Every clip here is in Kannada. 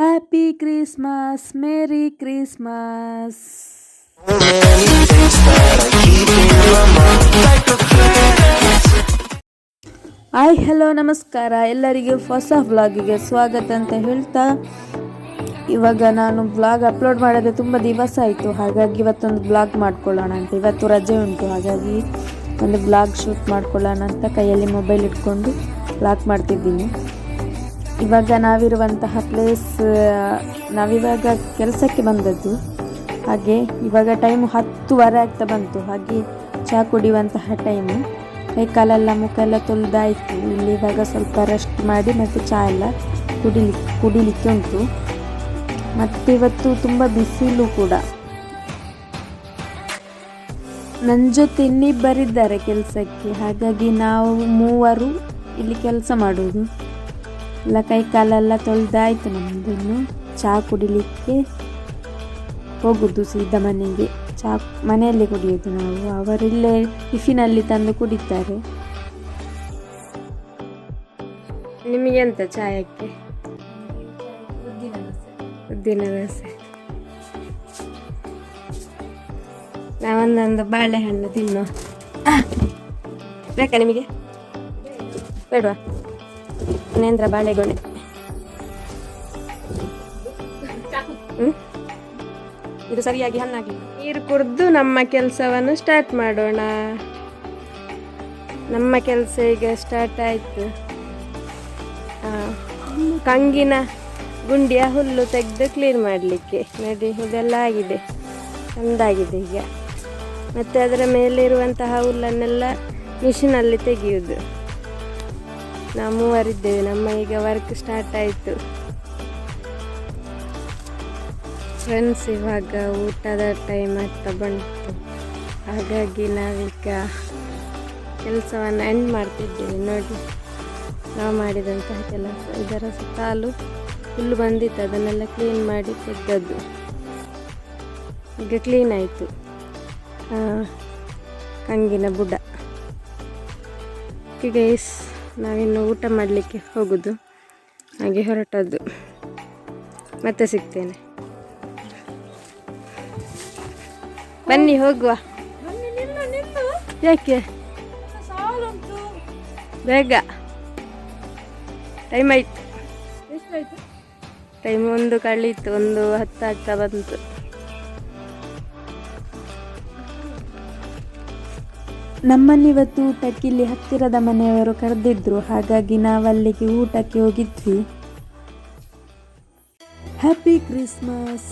Happy Christmas merry Christmas hi hello ನಮಸ್ಕಾರ. ಎಲ್ಲರಿಗೂ ಹೊಸ ವ್ಲಾಗಿಗೆ ಸ್ವಾಗತ ಅಂತ ಹೇಳ್ತಾ. ಇವಾಗ ನಾನು ಬ್ಲಾಗ್ ಅಪ್ಲೋಡ್ ಮಾಡೋದು ತುಂಬ ದಿವಸ ಆಯಿತು. ಹಾಗಾಗಿ ಇವತ್ತೊಂದು ಬ್ಲಾಗ್ ಮಾಡ್ಕೊಳ್ಳೋಣ ಅಂತ. ಇವತ್ತು ರಜೆ ಉಂಟು. ಹಾಗಾಗಿ ಒಂದು ಬ್ಲಾಗ್ ಶೂಟ್ ಮಾಡ್ಕೊಳ್ಳೋಣ ಅಂತ ಕೈಯಲ್ಲಿ ಮೊಬೈಲ್ ಇಟ್ಕೊಂಡು ಬ್ಲಾಗ್ ಮಾಡ್ತಿದ್ದೀನಿ. ಇವಾಗ ನಾವಿರುವಂತಹ ಪ್ಲೇಸ್ ನಾವಿವಾಗ ಕೆಲಸಕ್ಕೆ ಬಂದದ್ದು. ಹಾಗೆ ಇವಾಗ ಟೈಮು ಹತ್ತುವರೆ ಆಗ್ತಾ ಬಂತು. ಹಾಗೆ ಚಹಾ ಕುಡಿಯುವಂತಹ ಟೈಮು ಕೈ ಕಾಲೆಲ್ಲ ಮುಖ ಎಲ್ಲ ತೊಳೆದಾಯಿತು. ಇಲ್ಲಿ ಇವಾಗ ಸ್ವಲ್ಪ ರೆಸ್ಟ್ ಮಾಡಿ ಮತ್ತು ಚಹಾ ಎಲ್ಲ ಕುಡಿಲಿ, ಕುಡಿಲಿಕ್ಕೆ ಉಂಟು. ಮತ್ತು ಇವತ್ತು ತುಂಬ ಬಿಸಿಲು ಕೂಡ. ನನ್ನ ಜೊತೆ ಇನ್ನಿಬ್ಬರಿದ್ದಾರೆ ಕೆಲಸಕ್ಕೆ. ಹಾಗಾಗಿ ನಾವು ಮೂವರು ಇಲ್ಲಿ ಕೆಲಸ ಮಾಡೋದು ಎಲ್ಲ ಕೈ ಕಾಲೆಲ್ಲ ತೊಳೆದಾಯ್ತು ನಮ್ಮದಿನ್ನು ಚಹಾ ಕುಡಿಲಿಕ್ಕೆ ಹೋಗುದು ಸೀದಾ ಮನೆಗೆ. ಚಹಾ ಮನೆಯಲ್ಲೇ ಕುಡಿಯೋದು ನಾವು. ಅವರಿಲ್ಲೇ ಟಿಫಿನಲ್ಲಿ ತಂದು ಕುಡಿತಾರೆ. ನಿಮಗೆ ಎಂತ ಚಾಯಕ್ಕೆ ಉದ್ದಿನ ದೋಸೆ. ನಾವೊಂದೊಂದು ಬಾಳೆಹಣ್ಣು ತಿನ್ನುವ. ಬೇಕಾ ನಿಮಗೆ? ಬೇಡವಾ? ನೇಂದ್ರ ಬಾಳೆಗೊನೆ. ಇದು ಸರಿಯಾಗಿ ಹಣ್ಣಾಗಿ ನೀರು ಕುಡಿದು ನಮ್ಮ ಕೆಲಸವನ್ನು ಸ್ಟಾರ್ಟ್ ಮಾಡೋಣ. ನಮ್ಮ ಕೆಲಸ ಈಗ ಸ್ಟಾರ್ಟ್ ಆಯಿತು. ಕಂಗಿನ ಗುಂಡಿಯ ಹುಲ್ಲು ತೆಗೆದು ಕ್ಲೀನ್ ಮಾಡಲಿಕ್ಕೆ. ನೋಡಿ ಇದೆಲ್ಲ ಆಗಿದೆ. ಚೆಂದಾಗಿದೆ ಈಗ. ಮತ್ತು ಅದರ ಮೇಲೆ ಇರುವಂತಹ ಹುಲ್ಲನ್ನೆಲ್ಲ ಮಿಷಿನಲ್ಲಿ ತೆಗೆಯುವುದು ನಾವು ಮೂವರಿದ್ದೇವೆ ನಮ್ಮ ಈಗ ವರ್ಕ್ ಸ್ಟಾರ್ಟ್ ಆಯಿತು. ಫ್ರೆಂಡ್ಸ್ ಇವಾಗ ಊಟದ ಟೈಮ್ ಅಂತ ಬಂತು. ಹಾಗಾಗಿ ನಾವೀಗ ಕೆಲಸವನ್ನು ಎಂಡ್ ಮಾಡ್ತಿದ್ದೇವೆ. ನೋಡಿ, ನಾವು ಮಾಡಿದಂತಹ ಕೆಲಸ. ಇದರ ಸುತ್ತಾಲು ಹುಲ್ಲು ಬಂದಿತ್ತು. ಅದನ್ನೆಲ್ಲ ಕ್ಲೀನ್ ಮಾಡಿ ತೆಗೆದದ್ದು ಈಗ ಕ್ಲೀನ್ ಆಯಿತು. ಕಂಗಿನ ಬುಡ. ಗೈಸ್ ನಾವಿನ್ನು ಊಟ ಮಾಡಲಿಕ್ಕೆ ಹೋಗೋದು. ಹಾಗೆ ಹೊರಟದ್ದು. ಮತ್ತೆ ಸಿಗ್ತೇನೆ. ಬನ್ನಿ ಹೋಗುವ. ಯಾಕೆ? ಬೇಗ. ಟೈಮ್ ಆಯ್ತು. ಟೈಮ್ ಒಂದು ಕಳೀತು ಒಂದು ಹತ್ತು ಆಗ್ತಾ ಬಂತು. ನಮ್ಮನ್ನಿವತ್ತು ಊಟಕ್ಕೆ ಇಲ್ಲಿ ಹತ್ತಿರದ ಮನೆಯವರು ಕರೆದಿದ್ರು ಹಾಗಾಗಿ ನಾವಲ್ಲಿಗೆ ಊಟಕ್ಕೆ ಹೋಗಿದ್ವಿ. Happy Christmas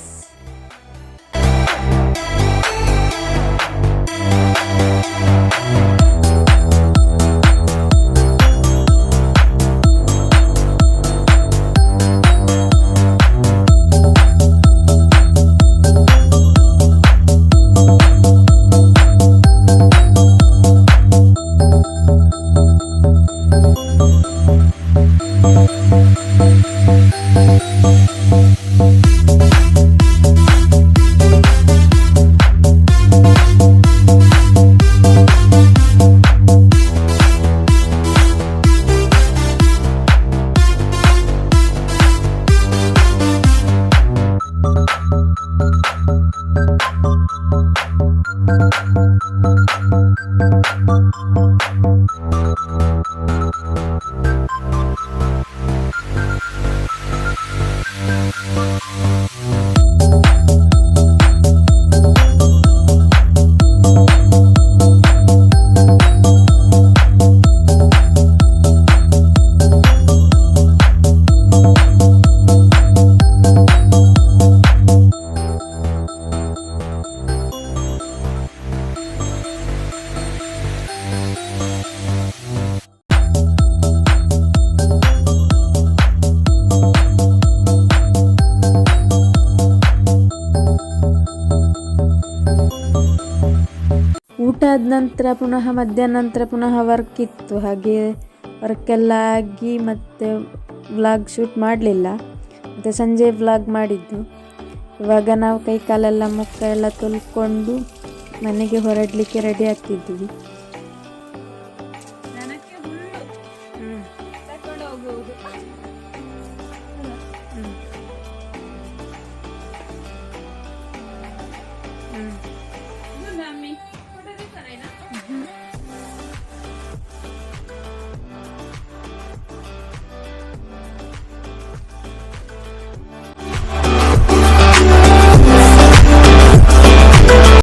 Thank you. ಆದ ನಂತರ ಪುನಃ ಮಧ್ಯಾಹ್ನ ನಂತರ ಪುನಃ ವರ್ಕ್ ಇತ್ತು. ಹಾಗೆ ವರ್ಕೆಲ್ಲ ಆಗಿ ಮತ್ತೆ ವ್ಲಾಗ್ ಶೂಟ್ ಮಾಡಲಿಲ್ಲ. ಮತ್ತು ಸಂಜೆ ವ್ಲಾಗ್ ಮಾಡಿದ್ದು. ಇವಾಗ ನಾವು ಕೈ ಕಾಲೆಲ್ಲ ಮುಖ ಎಲ್ಲ ತೊಳ್ಕೊಂಡು ಮನೆಗೆ ಹೊರಡಲಿಕ್ಕೆ ರೆಡಿ ಆಗ್ತಿದ್ವಿ.